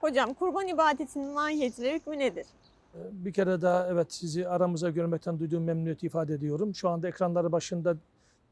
Hocam kurban ibadetinin mahiyeti ve hükmü nedir? Bir kere daha evet sizi aramıza görmekten duyduğum memnuniyeti ifade ediyorum. Şu anda ekranları başında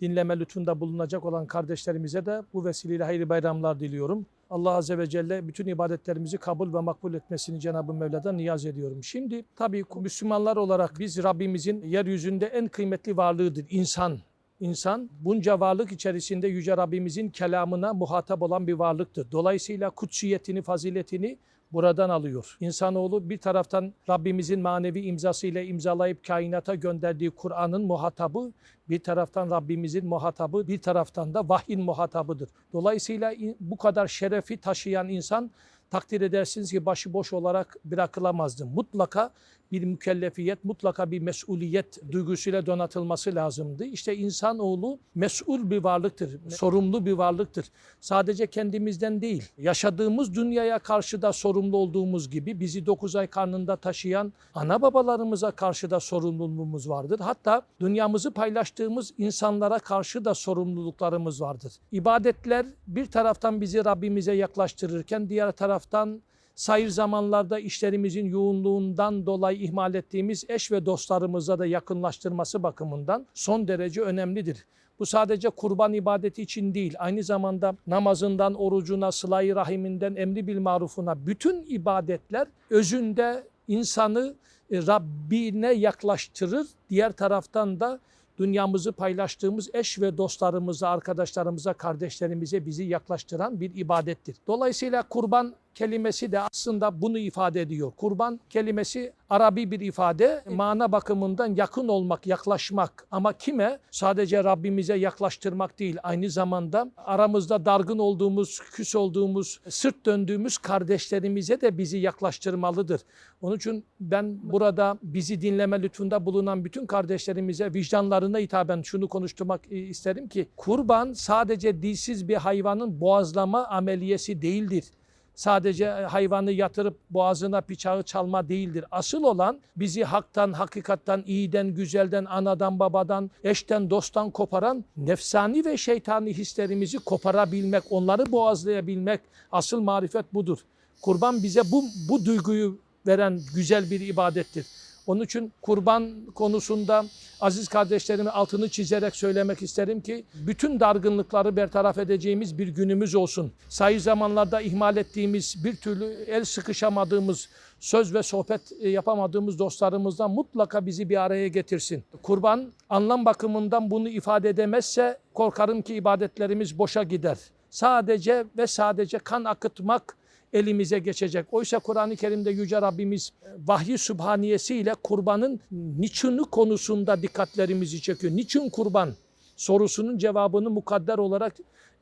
dinleme lütfunda bulunacak olan kardeşlerimize de bu vesileyle hayırlı bayramlar diliyorum. Allah Azze ve Celle bütün ibadetlerimizi kabul ve makbul etmesini Cenab-ı Mevla'dan niyaz ediyorum. Şimdi tabii Müslümanlar olarak biz Rabbimizin yeryüzünde en kıymetli varlığıdır insan. İnsan bunca varlık içerisinde Yüce Rabbimizin kelamına muhatap olan bir varlıktır. Dolayısıyla kutsiyetini, faziletini buradan alıyor. İnsanoğlu bir taraftan Rabbimizin manevi imzasıyla imzalayıp kainata gönderdiği Kur'an'ın muhatabı, bir taraftan Rabbimizin muhatabı, bir taraftan da vahyin muhatabıdır. Dolayısıyla bu kadar şerefi taşıyan insan takdir edersiniz ki başıboş olarak bırakılamazdı. Mutlaka bir mükellefiyet, mutlaka bir mesuliyet duygusuyla donatılması lazımdı. İşte insanoğlu mesul bir varlıktır, sorumlu bir varlıktır. Sadece kendimizden değil, yaşadığımız dünyaya karşı da sorumlu olduğumuz gibi bizi 9 ay karnında taşıyan ana babalarımıza karşı da sorumluluğumuz vardır. Hatta dünyamızı paylaştığımız insanlara karşı da sorumluluklarımız vardır. İbadetler bir taraftan bizi Rabbimize yaklaştırırken diğer taraftan sayır zamanlarda işlerimizin yoğunluğundan dolayı ihmal ettiğimiz eş ve dostlarımıza da yakınlaştırması bakımından son derece önemlidir. Bu sadece kurban ibadeti için değil, aynı zamanda namazından, orucuna, sıla-i rahiminden, emri bil marufuna bütün ibadetler özünde insanı e, Rabbine yaklaştırır. Diğer taraftan da dünyamızı paylaştığımız eş ve dostlarımıza, arkadaşlarımıza, kardeşlerimize bizi yaklaştıran bir ibadettir. Dolayısıyla kurban kelimesi de aslında bunu ifade ediyor. Kurban kelimesi Arabi bir ifade. Mana bakımından yakın olmak, yaklaşmak. Ama kime? Sadece Rabbimize yaklaştırmak değil. Aynı zamanda aramızda dargın olduğumuz, küs olduğumuz, sırt döndüğümüz kardeşlerimize de bizi yaklaştırmalıdır. Onun için ben burada bizi dinleme lütfunda bulunan bütün kardeşlerimize vicdanlarına hitaben şunu konuşturmak isterim ki kurban sadece dilsiz bir hayvanın boğazlama ameliyesi değildir sadece hayvanı yatırıp boğazına bıçağı çalma değildir. Asıl olan bizi haktan, hakikattan, iyiden, güzelden, anadan, babadan, eşten, dosttan koparan nefsani ve şeytani hislerimizi koparabilmek, onları boğazlayabilmek asıl marifet budur. Kurban bize bu, bu duyguyu veren güzel bir ibadettir. Onun için kurban konusunda aziz kardeşlerime altını çizerek söylemek isterim ki bütün dargınlıkları bertaraf edeceğimiz bir günümüz olsun. Sayı zamanlarda ihmal ettiğimiz, bir türlü el sıkışamadığımız, söz ve sohbet e, yapamadığımız dostlarımızdan mutlaka bizi bir araya getirsin. Kurban anlam bakımından bunu ifade edemezse korkarım ki ibadetlerimiz boşa gider. Sadece ve sadece kan akıtmak elimize geçecek. Oysa Kur'an-ı Kerim'de Yüce Rabbimiz e, vahyi sübhaniyesiyle kurbanın niçini konusunda dikkatlerimizi çekiyor. Niçin kurban? Sorusunun cevabını mukadder olarak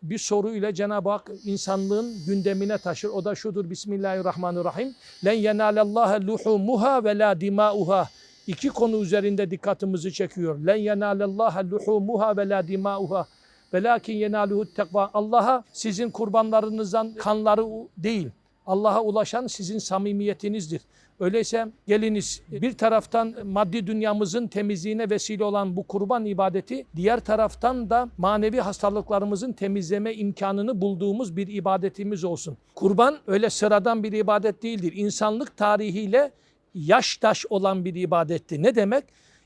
bir soruyla Cenab-ı Hak insanlığın gündemine taşır. O da şudur Bismillahirrahmanirrahim. Len yenalallâhe luhumuha ve la dimauha. İki konu üzerinde dikkatimizi çekiyor. Len yenalallâhe luhumuha ve la dimauha. Velakin yenaluhu tekva. Allah'a sizin kurbanlarınızdan kanları değil. Allah'a ulaşan sizin samimiyetinizdir. Öyleyse geliniz bir taraftan maddi dünyamızın temizliğine vesile olan bu kurban ibadeti, diğer taraftan da manevi hastalıklarımızın temizleme imkanını bulduğumuz bir ibadetimiz olsun. Kurban öyle sıradan bir ibadet değildir. İnsanlık tarihiyle yaştaş olan bir ibadetti. Ne demek?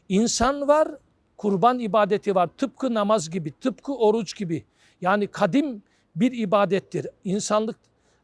İnsan var, kurban ibadeti var. Tıpkı namaz gibi, tıpkı oruç gibi. Yani kadim bir ibadettir. İnsanlık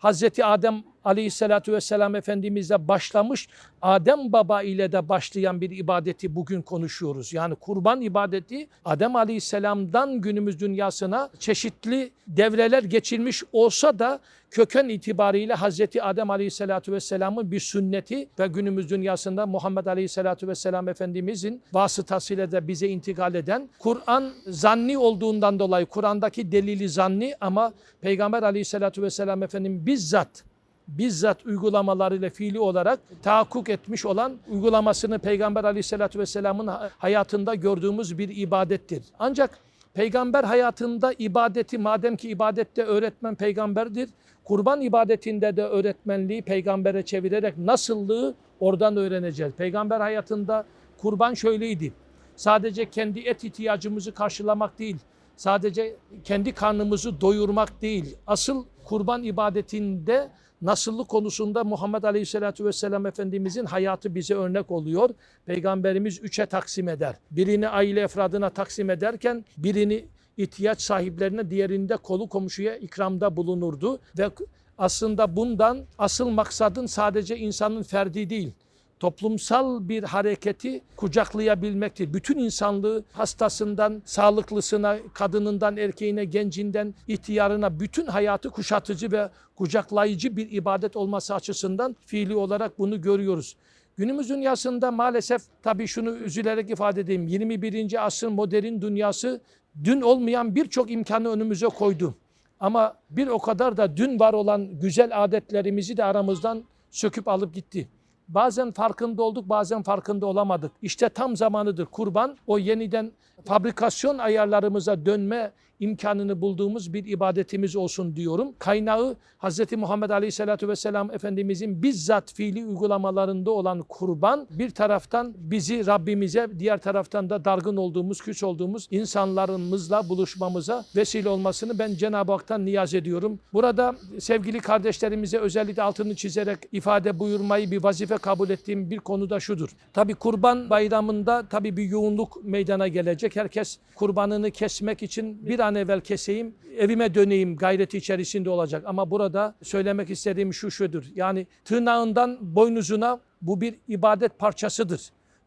Hazreti Adem Aleyhisselatü Vesselam Efendimizle başlamış, Adem Baba ile de başlayan bir ibadeti bugün konuşuyoruz. Yani kurban ibadeti Adem Aleyhisselam'dan günümüz dünyasına çeşitli devreler geçilmiş olsa da köken itibariyle Hazreti Adem Aleyhisselatü Vesselam'ın bir sünneti ve günümüz dünyasında Muhammed Aleyhisselatü Vesselam Efendimizin vasıtasıyla da bize intikal eden Kur'an zanni olduğundan dolayı Kur'an'daki delili zanni ama Peygamber Aleyhisselatü Vesselam Efendimiz bizzat bizzat uygulamalarıyla fiili olarak tahakkuk etmiş olan uygulamasını Peygamber Aleyhisselatü Vesselam'ın hayatında gördüğümüz bir ibadettir. Ancak Peygamber hayatında ibadeti madem ki ibadette öğretmen peygamberdir, kurban ibadetinde de öğretmenliği peygambere çevirerek nasıllığı oradan öğreneceğiz. Peygamber hayatında kurban şöyleydi. Sadece kendi et ihtiyacımızı karşılamak değil, sadece kendi karnımızı doyurmak değil. Asıl kurban ibadetinde nasıllık konusunda Muhammed Aleyhisselatü Vesselam Efendimizin hayatı bize örnek oluyor. Peygamberimiz üçe taksim eder. Birini aile efradına taksim ederken birini ihtiyaç sahiplerine diğerinde kolu komşuya ikramda bulunurdu. Ve aslında bundan asıl maksadın sadece insanın ferdi değil, toplumsal bir hareketi kucaklayabilmektir. Bütün insanlığı hastasından sağlıklısına, kadınından erkeğine, gencinden ihtiyarına bütün hayatı kuşatıcı ve kucaklayıcı bir ibadet olması açısından fiili olarak bunu görüyoruz. Günümüz dünyasında maalesef tabii şunu üzülerek ifade edeyim. 21. asrın modern dünyası dün olmayan birçok imkanı önümüze koydu. Ama bir o kadar da dün var olan güzel adetlerimizi de aramızdan söküp alıp gitti. Bazen farkında olduk, bazen farkında olamadık. İşte tam zamanıdır kurban. O yeniden fabrikasyon ayarlarımıza dönme imkanını bulduğumuz bir ibadetimiz olsun diyorum. Kaynağı Hz. Muhammed Aleyhisselatü Vesselam Efendimizin bizzat fiili uygulamalarında olan kurban bir taraftan bizi Rabbimize, diğer taraftan da dargın olduğumuz, küs olduğumuz insanlarımızla buluşmamıza vesile olmasını ben Cenab-ı Hak'tan niyaz ediyorum. Burada sevgili kardeşlerimize özellikle altını çizerek ifade buyurmayı bir vazife kabul ettiğim bir konu da şudur. Tabi kurban bayramında tabi bir yoğunluk meydana gelecek. Herkes kurbanını kesmek için bir an evvel keseyim, evime döneyim gayreti içerisinde olacak. Ama burada söylemek istediğim şu şudur. Yani tırnağından boynuzuna bu bir ibadet parçasıdır.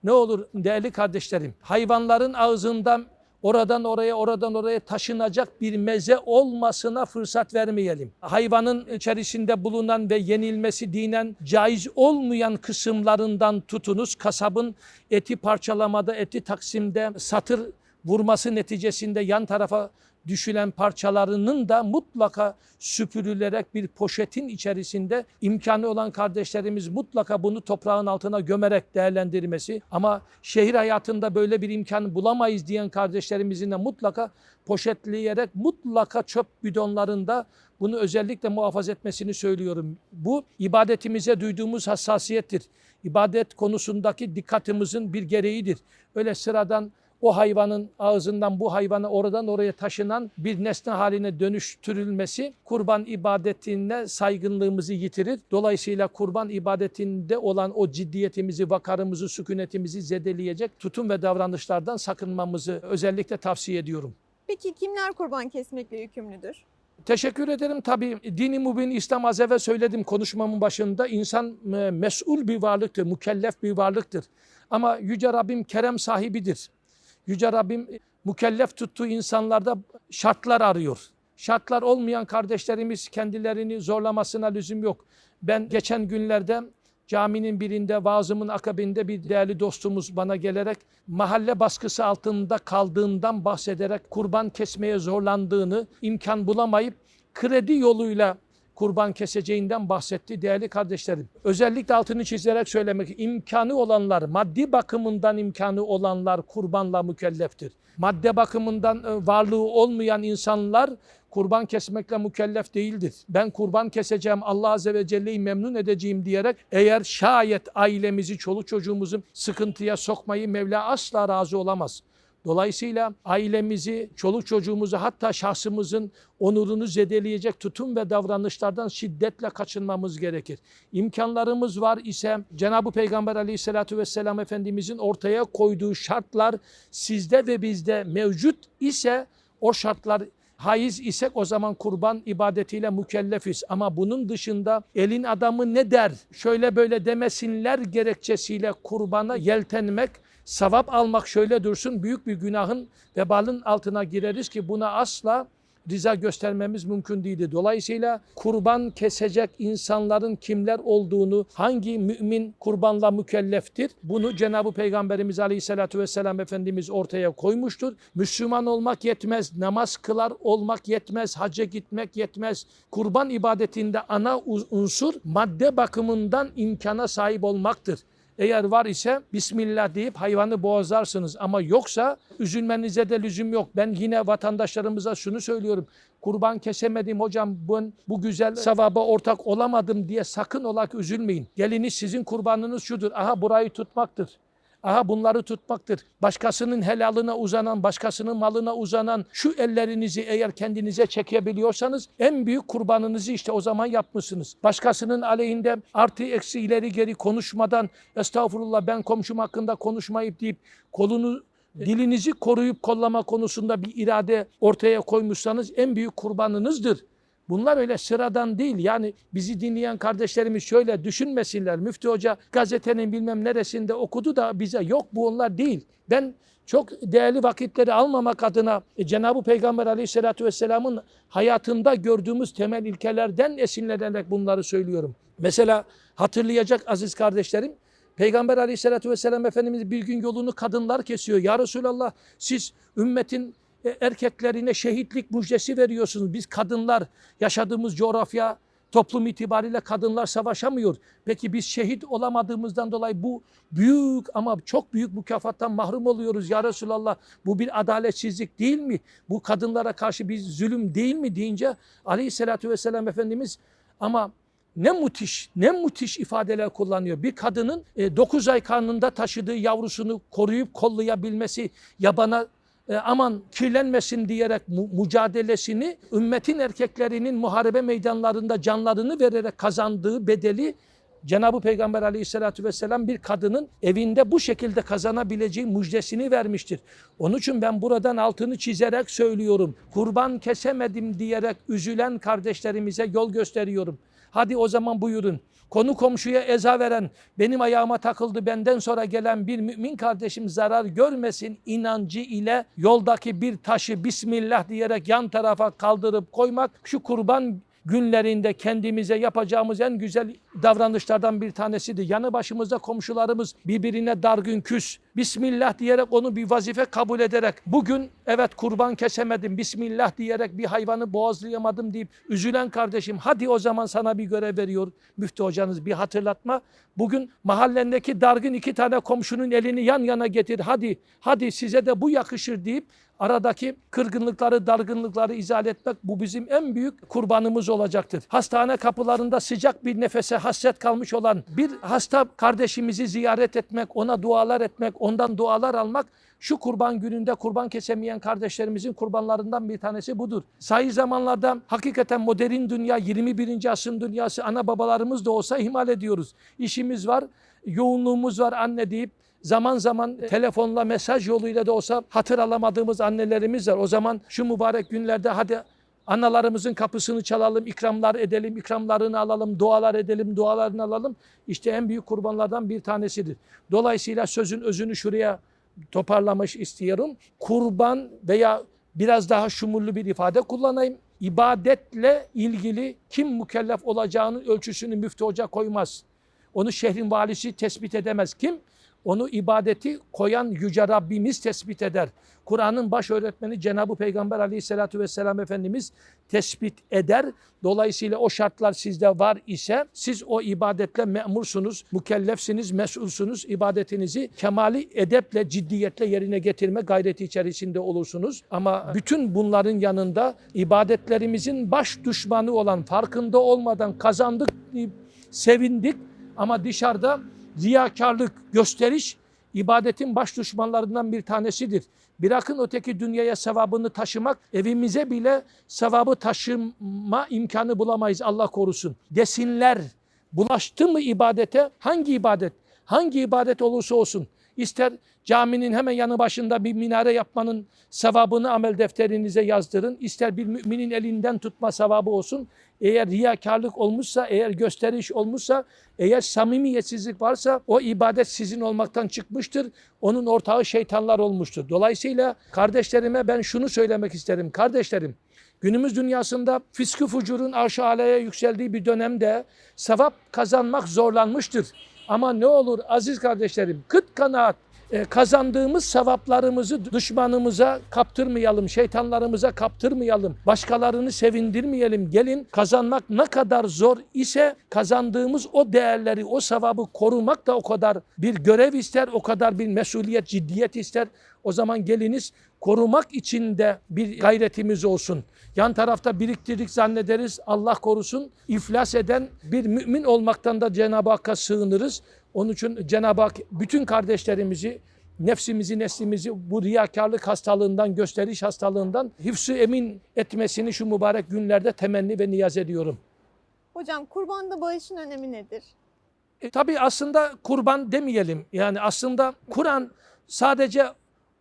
Ne olur değerli kardeşlerim, hayvanların ağzından oradan oraya oradan oraya taşınacak bir meze olmasına fırsat vermeyelim. Hayvanın içerisinde bulunan ve yenilmesi dinen caiz olmayan kısımlarından tutunuz. Kasabın eti parçalamada, eti taksimde satır vurması neticesinde yan tarafa düşülen parçalarının da mutlaka süpürülerek bir poşetin içerisinde imkanı olan kardeşlerimiz mutlaka bunu toprağın altına gömerek değerlendirmesi ama şehir hayatında böyle bir imkan bulamayız diyen kardeşlerimizin de mutlaka poşetleyerek mutlaka çöp bidonlarında bunu özellikle muhafaza etmesini söylüyorum. Bu ibadetimize duyduğumuz hassasiyettir. İbadet konusundaki dikkatimizin bir gereğidir. Öyle sıradan o hayvanın ağzından bu hayvana oradan oraya taşınan bir nesne haline dönüştürülmesi kurban ibadetine saygınlığımızı yitirir. Dolayısıyla kurban ibadetinde olan o ciddiyetimizi, vakarımızı, sükunetimizi zedeleyecek tutum ve davranışlardan sakınmamızı özellikle tavsiye ediyorum. Peki kimler kurban kesmekle yükümlüdür? Teşekkür ederim. Tabii dini mübin İslam az evvel söyledim konuşmamın başında. İnsan e, mesul bir varlıktır, mükellef bir varlıktır. Ama Yüce Rabbim kerem sahibidir. Yüce Rabbim mükellef tuttuğu insanlarda şartlar arıyor. Şartlar olmayan kardeşlerimiz kendilerini zorlamasına lüzum yok. Ben geçen günlerde caminin birinde vaazımın akabinde bir değerli dostumuz bana gelerek mahalle baskısı altında kaldığından bahsederek kurban kesmeye zorlandığını, imkan bulamayıp kredi yoluyla kurban keseceğinden bahsetti değerli kardeşlerim. Özellikle altını çizerek söylemek imkanı olanlar, maddi bakımından imkanı olanlar kurbanla mükelleftir. Madde bakımından e, varlığı olmayan insanlar kurban kesmekle mükellef değildir. Ben kurban keseceğim, Allah Azze ve Celle'yi memnun edeceğim diyerek eğer şayet ailemizi, çoluk çocuğumuzu sıkıntıya sokmayı Mevla asla razı olamaz. Dolayısıyla ailemizi, çoluk çocuğumuzu hatta şahsımızın onurunu zedeleyecek tutum ve davranışlardan şiddetle kaçınmamız gerekir. İmkanlarımız var ise Cenab-ı Peygamber aleyhissalatü vesselam Efendimizin ortaya koyduğu şartlar sizde ve bizde mevcut ise o şartlar haiz isek o zaman kurban ibadetiyle mükellefiz. Ama bunun dışında elin adamı ne der, şöyle böyle demesinler gerekçesiyle kurbana yeltenmek, sevap almak şöyle dursun büyük bir günahın vebalın altına gireriz ki buna asla riza göstermemiz mümkün değildi. Dolayısıyla kurban kesecek insanların kimler olduğunu, hangi mümin kurbanla mükelleftir? Bunu Cenab-ı Peygamberimiz Aleyhisselatü Vesselam Efendimiz ortaya koymuştur. Müslüman olmak yetmez, namaz kılar olmak yetmez, hacca gitmek yetmez. Kurban ibadetinde ana unsur madde bakımından imkana sahip olmaktır. Eğer var ise Bismillah deyip hayvanı boğazarsınız ama yoksa üzülmenize de lüzum yok. Ben yine vatandaşlarımıza şunu söylüyorum. Kurban kesemedim hocam ben bu güzel sevaba ortak olamadım diye sakın olarak üzülmeyin. Geliniz sizin kurbanınız şudur. Aha burayı tutmaktır. Aha bunları tutmaktır. Başkasının helalına uzanan, başkasının malına uzanan şu ellerinizi eğer kendinize çekebiliyorsanız en büyük kurbanınızı işte o zaman yapmışsınız. Başkasının aleyhinde artı eksi ileri geri konuşmadan estağfurullah ben komşum hakkında konuşmayıp deyip kolunu dilinizi koruyup kollama konusunda bir irade ortaya koymuşsanız en büyük kurbanınızdır. Bunlar öyle sıradan değil. Yani bizi dinleyen kardeşlerimiz şöyle düşünmesinler. Müftü Hoca gazetenin bilmem neresinde okudu da bize yok bu onlar değil. Ben çok değerli vakitleri almamak adına e, Cenab-ı Peygamber Aleyhisselatü Vesselam'ın hayatında gördüğümüz temel ilkelerden esinlenerek bunları söylüyorum. Mesela hatırlayacak aziz kardeşlerim Peygamber Aleyhisselatü Vesselam Efendimiz bir gün yolunu kadınlar kesiyor. Ya Resulallah siz ümmetin erkeklerine şehitlik müjdesi veriyorsunuz. Biz kadınlar yaşadığımız coğrafya, toplum itibariyle kadınlar savaşamıyor. Peki biz şehit olamadığımızdan dolayı bu büyük ama çok büyük mükafattan mahrum oluyoruz ya Resulallah. Bu bir adaletsizlik değil mi? Bu kadınlara karşı bir zulüm değil mi deyince Aleyhisselatü Vesselam Efendimiz ama ne müthiş, ne müthiş ifadeler kullanıyor. Bir kadının 9 ay karnında taşıdığı yavrusunu koruyup kollayabilmesi, yabana e, aman kirlenmesin diyerek mu- mücadelesini ümmetin erkeklerinin muharebe meydanlarında canlarını vererek kazandığı bedeli Cenab-ı Peygamber aleyhissalatü vesselam bir kadının evinde bu şekilde kazanabileceği müjdesini vermiştir. Onun için ben buradan altını çizerek söylüyorum. Kurban kesemedim diyerek üzülen kardeşlerimize yol gösteriyorum. Hadi o zaman buyurun. Konu komşuya eza veren, benim ayağıma takıldı benden sonra gelen bir mümin kardeşim zarar görmesin inancı ile yoldaki bir taşı Bismillah diyerek yan tarafa kaldırıp koymak şu kurban günlerinde kendimize yapacağımız en güzel davranışlardan bir tanesidir. Yanı başımızda komşularımız birbirine dargın küs. Bismillah diyerek onu bir vazife kabul ederek bugün evet kurban kesemedim Bismillah diyerek bir hayvanı boğazlayamadım deyip üzülen kardeşim hadi o zaman sana bir görev veriyor müftü hocanız bir hatırlatma. Bugün mahallendeki dargın iki tane komşunun elini yan yana getir hadi hadi size de bu yakışır deyip aradaki kırgınlıkları, dargınlıkları izale etmek bu bizim en büyük kurbanımız olacaktır. Hastane kapılarında sıcak bir nefese hasret kalmış olan bir hasta kardeşimizi ziyaret etmek, ona dualar etmek, ondan dualar almak şu kurban gününde kurban kesemeyen kardeşlerimizin kurbanlarından bir tanesi budur. Sahih zamanlarda hakikaten modern dünya 21. asrın dünyası ana babalarımız da olsa ihmal ediyoruz. İşimiz var, yoğunluğumuz var anne deyip zaman zaman telefonla mesaj yoluyla da olsa hatır alamadığımız annelerimiz var. O zaman şu mübarek günlerde hadi analarımızın kapısını çalalım, ikramlar edelim, ikramlarını alalım, dualar edelim, dualarını alalım. İşte en büyük kurbanlardan bir tanesidir. Dolayısıyla sözün özünü şuraya toparlamış istiyorum. Kurban veya biraz daha şumurlu bir ifade kullanayım. İbadetle ilgili kim mükellef olacağının ölçüsünü müftü hoca koymaz. Onu şehrin valisi tespit edemez. Kim? Onu ibadeti koyan Yüce Rabbimiz tespit eder. Kur'an'ın baş öğretmeni Cenab-ı Peygamber aleyhissalatü vesselam Efendimiz tespit eder. Dolayısıyla o şartlar sizde var ise siz o ibadetle memursunuz, mükellefsiniz, mesulsunuz. İbadetinizi kemali edeple, ciddiyetle yerine getirme gayreti içerisinde olursunuz. Ama bütün bunların yanında ibadetlerimizin baş düşmanı olan farkında olmadan kazandık, sevindik ama dışarıda riyakarlık, gösteriş ibadetin baş düşmanlarından bir tanesidir. Bırakın öteki dünyaya sevabını taşımak, evimize bile sevabı taşıma imkanı bulamayız Allah korusun. Desinler, bulaştı mı ibadete? Hangi ibadet? Hangi ibadet olursa olsun. İster caminin hemen yanı başında bir minare yapmanın sevabını amel defterinize yazdırın. İster bir müminin elinden tutma sevabı olsun. Eğer riyakarlık olmuşsa, eğer gösteriş olmuşsa, eğer samimiyetsizlik varsa o ibadet sizin olmaktan çıkmıştır. Onun ortağı şeytanlar olmuştur. Dolayısıyla kardeşlerime ben şunu söylemek isterim. Kardeşlerim, Günümüz dünyasında fiskü fucurun arş-ı alaya yükseldiği bir dönemde sevap kazanmak zorlanmıştır. Ama ne olur aziz kardeşlerim, kıt kanaat e, kazandığımız sevaplarımızı düşmanımıza kaptırmayalım, şeytanlarımıza kaptırmayalım, başkalarını sevindirmeyelim. Gelin kazanmak ne kadar zor ise kazandığımız o değerleri, o sevabı korumak da o kadar bir görev ister, o kadar bir mesuliyet, ciddiyet ister. O zaman geliniz korumak için de bir gayretimiz olsun. Yan tarafta biriktirdik zannederiz Allah korusun iflas eden bir mümin olmaktan da Cenab-ı Hakk'a sığınırız. Onun için Cenab-ı Hak bütün kardeşlerimizi nefsimizi, neslimizi bu riyakarlık hastalığından, gösteriş hastalığından hıfzı emin etmesini şu mübarek günlerde temenni ve niyaz ediyorum. Hocam kurbanda bağışın önemi nedir? E, tabii aslında kurban demeyelim. Yani aslında Kur'an sadece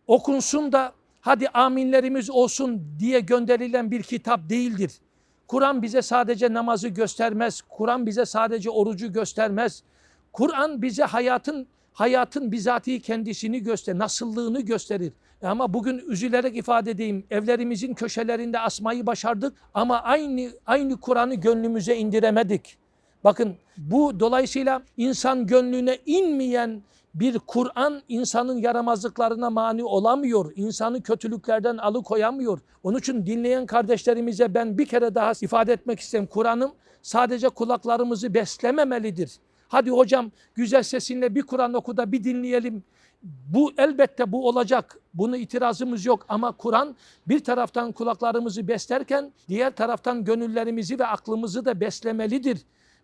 okunsun da hadi aminlerimiz olsun diye gönderilen bir kitap değildir. Kur'an bize sadece namazı göstermez. Kur'an bize sadece orucu göstermez. Kur'an bize hayatın hayatın bizatihi kendisini gösterir, nasıllığını gösterir. E Ama bugün üzülerek ifade edeyim, evlerimizin köşelerinde asmayı başardık ama aynı aynı Kur'an'ı gönlümüze indiremedik. Bakın bu dolayısıyla insan gönlüne inmeyen bir Kur'an insanın yaramazlıklarına mani olamıyor. İnsanı kötülüklerden alıkoyamıyor. Onun için dinleyen kardeşlerimize ben bir kere daha ifade etmek isterim. Kur'an'ım sadece kulaklarımızı beslememelidir. Hadi hocam güzel sesinle bir Kur'an oku da bir dinleyelim. Bu elbette bu olacak. Bunu itirazımız yok ama Kur'an bir taraftan kulaklarımızı beslerken diğer taraftan gönüllerimizi ve aklımızı da beslemelidir.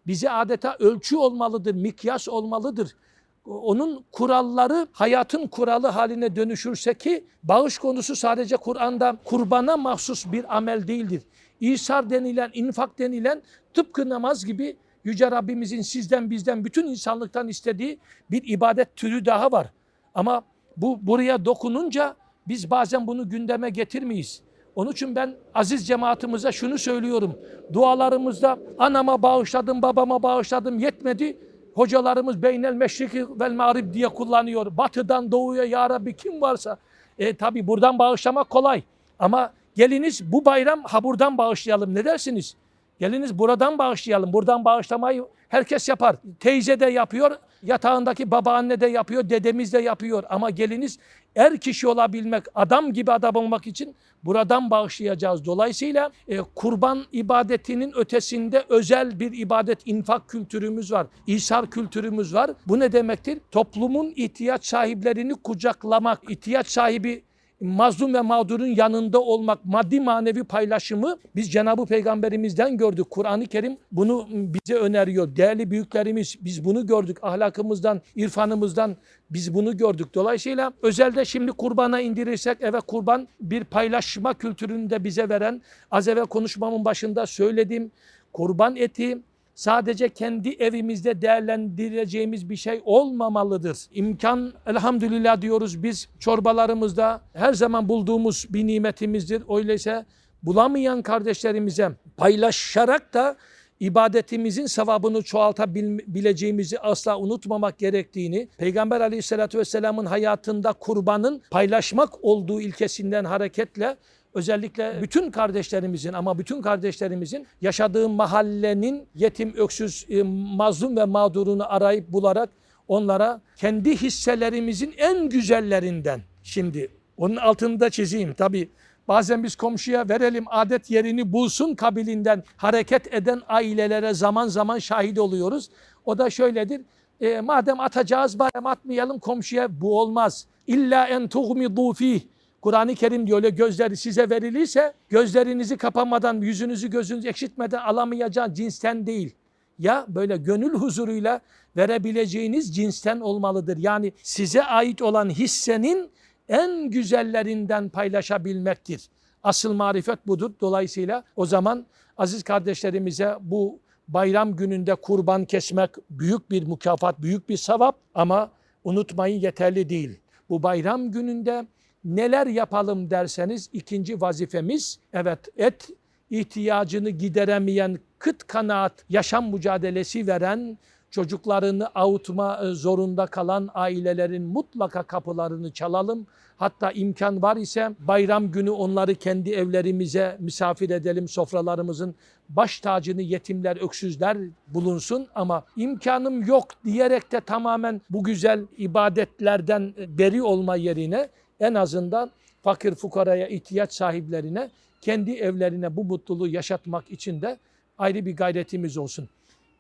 Bize adeta ölçü olmalıdır, mikyas olmalıdır. Onun kuralları hayatın kuralı haline dönüşürse ki bağış konusu sadece Kur'an'da kurbana mahsus bir amel değildir. İsar denilen, infak denilen tıpkı namaz gibi Yüce Rabbimizin sizden bizden bütün insanlıktan istediği bir ibadet türü daha var. Ama bu buraya dokununca biz bazen bunu gündeme getirmeyiz. Onun için ben aziz cemaatimize şunu söylüyorum. Dualarımızda anama bağışladım, babama bağışladım yetmedi. Hocalarımız beynel meşriki vel mağrib diye kullanıyor. Batıdan doğuya ya Rabbi kim varsa. E tabi buradan bağışlamak kolay. Ama geliniz bu bayram ha buradan bağışlayalım ne dersiniz? Geliniz buradan bağışlayalım. Buradan bağışlamayı herkes yapar. Teyze de yapıyor, yatağındaki babaanne de yapıyor, dedemiz de yapıyor. Ama geliniz er kişi olabilmek, adam gibi adam olmak için buradan bağışlayacağız. Dolayısıyla e, kurban ibadetinin ötesinde özel bir ibadet infak kültürümüz var. İsar kültürümüz var. Bu ne demektir? Toplumun ihtiyaç sahiplerini kucaklamak, ihtiyaç sahibi mazlum ve mağdurun yanında olmak, maddi manevi paylaşımı biz Cenab-ı Peygamberimizden gördük. Kur'an-ı Kerim bunu bize öneriyor. Değerli büyüklerimiz biz bunu gördük. Ahlakımızdan, irfanımızdan biz bunu gördük. Dolayısıyla özelde şimdi kurbana indirirsek evet kurban bir paylaşma kültürünü de bize veren az evvel konuşmamın başında söylediğim kurban eti sadece kendi evimizde değerlendireceğimiz bir şey olmamalıdır. İmkan elhamdülillah diyoruz biz çorbalarımızda her zaman bulduğumuz bir nimetimizdir. Öyleyse bulamayan kardeşlerimize paylaşarak da ibadetimizin sevabını çoğaltabileceğimizi asla unutmamak gerektiğini, Peygamber aleyhissalatü vesselamın hayatında kurbanın paylaşmak olduğu ilkesinden hareketle özellikle bütün kardeşlerimizin ama bütün kardeşlerimizin yaşadığı mahallenin yetim, öksüz, e, mazlum ve mağdurunu arayıp bularak onlara kendi hisselerimizin en güzellerinden şimdi onun altını da çizeyim tabi bazen biz komşuya verelim adet yerini bulsun kabilinden hareket eden ailelere zaman zaman şahit oluyoruz. O da şöyledir. E, madem atacağız bayram atmayalım komşuya bu olmaz. İlla en tuhmidu fih. Kur'an-ı Kerim diyor öyle gözleri size verilirse gözlerinizi kapamadan, yüzünüzü gözünüzü ekşitmeden alamayacağın cinsten değil. Ya böyle gönül huzuruyla verebileceğiniz cinsten olmalıdır. Yani size ait olan hissenin en güzellerinden paylaşabilmektir. Asıl marifet budur. Dolayısıyla o zaman aziz kardeşlerimize bu bayram gününde kurban kesmek büyük bir mükafat, büyük bir sevap ama unutmayın yeterli değil. Bu bayram gününde neler yapalım derseniz ikinci vazifemiz evet et ihtiyacını gideremeyen kıt kanaat yaşam mücadelesi veren çocuklarını avutma e, zorunda kalan ailelerin mutlaka kapılarını çalalım. Hatta imkan var ise bayram günü onları kendi evlerimize misafir edelim. Sofralarımızın baş tacını yetimler, öksüzler bulunsun ama imkanım yok diyerek de tamamen bu güzel ibadetlerden beri olma yerine en azından fakir fukaraya ihtiyaç sahiplerine kendi evlerine bu mutluluğu yaşatmak için de ayrı bir gayretimiz olsun.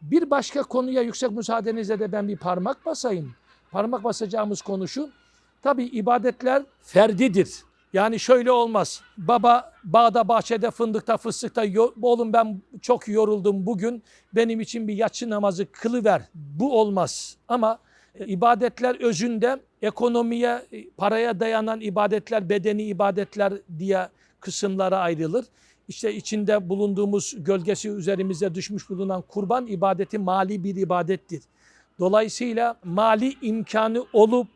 Bir başka konuya yüksek müsaadenizle de ben bir parmak basayım. Parmak basacağımız konu şu. Tabi ibadetler ferdidir. Yani şöyle olmaz. Baba bağda, bahçede, fındıkta, fıstıkta "Yo- oğlum ben çok yoruldum bugün. Benim için bir yatsı namazı kılıver. Bu olmaz. Ama ibadetler özünde ekonomiye, e, paraya dayanan ibadetler, bedeni ibadetler diye kısımlara ayrılır. İşte içinde bulunduğumuz gölgesi üzerimize düşmüş bulunan kurban ibadeti mali bir ibadettir. Dolayısıyla mali imkanı olup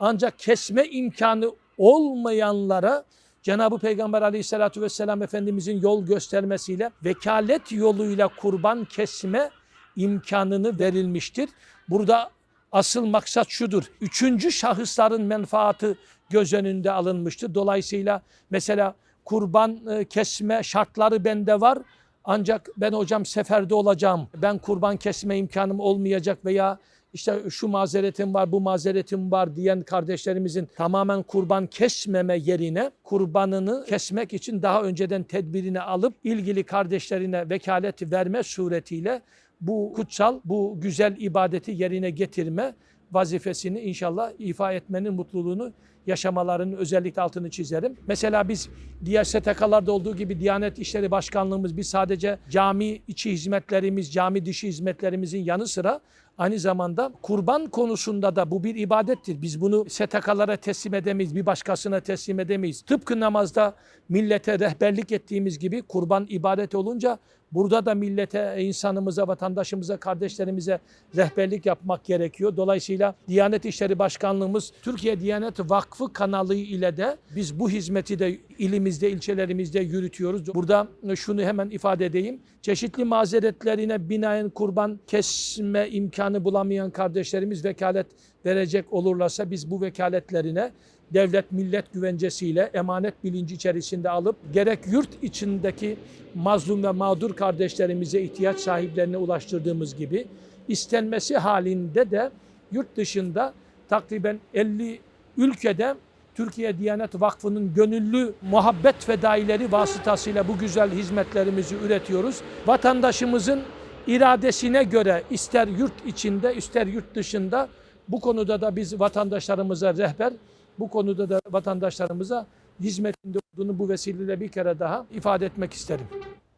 ancak kesme imkanı olmayanlara Cenab-ı Peygamber aleyhissalatü vesselam Efendimizin yol göstermesiyle vekalet yoluyla kurban kesme imkanını verilmiştir. Burada asıl maksat şudur. Üçüncü şahısların menfaati göz önünde alınmıştır. Dolayısıyla mesela kurban e, kesme şartları bende var. Ancak ben hocam seferde olacağım. Ben kurban kesme imkanım olmayacak veya işte şu mazeretim var, bu mazeretim var diyen kardeşlerimizin tamamen kurban kesmeme yerine kurbanını kesmek için daha önceden tedbirini alıp ilgili kardeşlerine vekalet verme suretiyle bu kutsal, bu güzel ibadeti yerine getirme vazifesini inşallah ifa etmenin mutluluğunu yaşamalarının özellikle altını çizerim. Mesela biz diğer STK'larda olduğu gibi Diyanet İşleri Başkanlığımız biz sadece cami içi hizmetlerimiz, cami dışı hizmetlerimizin yanı sıra aynı zamanda kurban konusunda da bu bir ibadettir. Biz bunu STK'lara teslim edemeyiz, bir başkasına teslim edemeyiz. Tıpkı namazda millete rehberlik ettiğimiz gibi kurban ibadet olunca burada da millete, insanımıza, vatandaşımıza, kardeşlerimize rehberlik yapmak gerekiyor. Dolayısıyla Diyanet İşleri Başkanlığımız Türkiye Diyanet Vakfı kanalı ile de biz bu hizmeti de ilimizde, ilçelerimizde yürütüyoruz. Burada şunu hemen ifade edeyim. Çeşitli mazeretlerine binaen kurban kesme imkanı bulamayan kardeşlerimiz vekalet verecek olurlarsa biz bu vekaletlerine devlet millet güvencesiyle emanet bilinci içerisinde alıp gerek yurt içindeki mazlum ve mağdur kardeşlerimize ihtiyaç sahiplerine ulaştırdığımız gibi istenmesi halinde de yurt dışında takriben 50 ülkede Türkiye Diyanet Vakfı'nın gönüllü muhabbet fedaileri vasıtasıyla bu güzel hizmetlerimizi üretiyoruz. Vatandaşımızın iradesine göre ister yurt içinde ister yurt dışında bu konuda da biz vatandaşlarımıza rehber, bu konuda da vatandaşlarımıza hizmetinde olduğunu bu vesileyle bir kere daha ifade etmek isterim.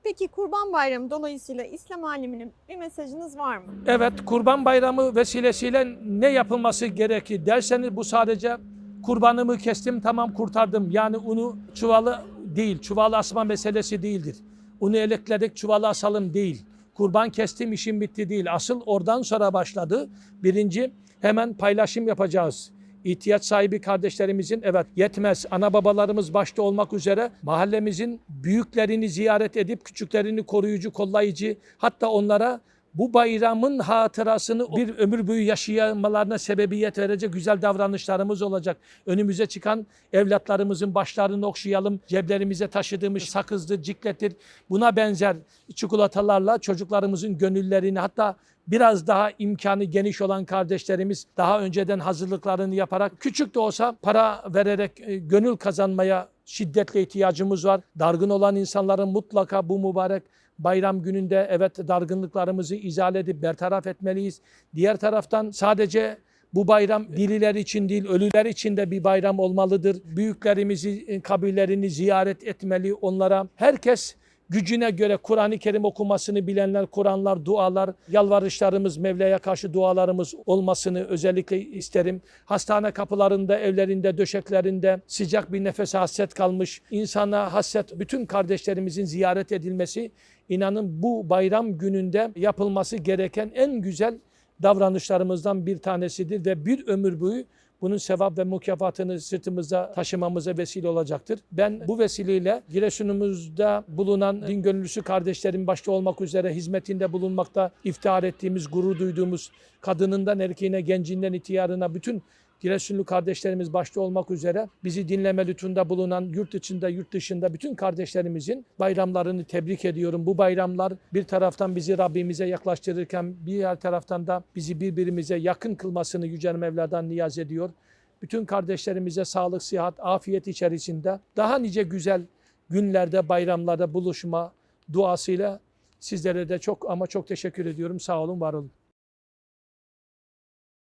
Peki Kurban Bayramı dolayısıyla İslam aleminin bir mesajınız var mı? Evet, Kurban Bayramı vesilesiyle ne yapılması gerekir derseniz bu sadece kurbanımı kestim tamam kurtardım. Yani unu çuvalı değil, çuvalı asma meselesi değildir. Unu elekledik çuvalı asalım değil. Kurban kestim işim bitti değil. Asıl oradan sonra başladı. Birinci hemen paylaşım yapacağız. İhtiyaç sahibi kardeşlerimizin evet yetmez ana babalarımız başta olmak üzere mahallemizin büyüklerini ziyaret edip küçüklerini koruyucu, kollayıcı hatta onlara bu bayramın hatırasını bir ömür boyu yaşayamalarına sebebiyet verecek güzel davranışlarımız olacak. Önümüze çıkan evlatlarımızın başlarını okşayalım. Ceblerimize taşıdığımız sakızdır, ciklettir. Buna benzer çikolatalarla çocuklarımızın gönüllerini hatta biraz daha imkanı geniş olan kardeşlerimiz daha önceden hazırlıklarını yaparak küçük de olsa para vererek e, gönül kazanmaya şiddetle ihtiyacımız var. Dargın olan insanların mutlaka bu mübarek bayram gününde evet dargınlıklarımızı izale edip bertaraf etmeliyiz. Diğer taraftan sadece bu bayram diriler için değil, ölüler için de bir bayram olmalıdır. Büyüklerimizi, e, kabirlerini ziyaret etmeli, onlara herkes gücüne göre Kur'an-ı Kerim okumasını bilenler, Kur'anlar, dualar, yalvarışlarımız, Mevla'ya karşı dualarımız olmasını özellikle isterim. Hastane kapılarında, evlerinde, döşeklerinde sıcak bir nefese hasret kalmış, insana hasret bütün kardeşlerimizin ziyaret edilmesi, inanın bu bayram gününde yapılması gereken en güzel davranışlarımızdan bir tanesidir ve bir ömür boyu bunun sevap ve mükafatını sırtımızda taşımamıza vesile olacaktır. Ben bu vesileyle Giresun'umuzda bulunan din gönüllüsü kardeşlerim başta olmak üzere hizmetinde bulunmakta iftihar ettiğimiz, gurur duyduğumuz kadınından erkeğine, gencinden ihtiyarına bütün Giresunlu kardeşlerimiz başta olmak üzere bizi dinleme lütfunda bulunan yurt içinde, yurt dışında bütün kardeşlerimizin bayramlarını tebrik ediyorum. Bu bayramlar bir taraftan bizi Rabbimize yaklaştırırken bir diğer taraftan da bizi birbirimize yakın kılmasını Yüce Mevla'dan niyaz ediyor. Bütün kardeşlerimize sağlık, sıhhat, afiyet içerisinde daha nice güzel günlerde, bayramlarda buluşma duasıyla sizlere de çok ama çok teşekkür ediyorum. Sağ olun, var olun.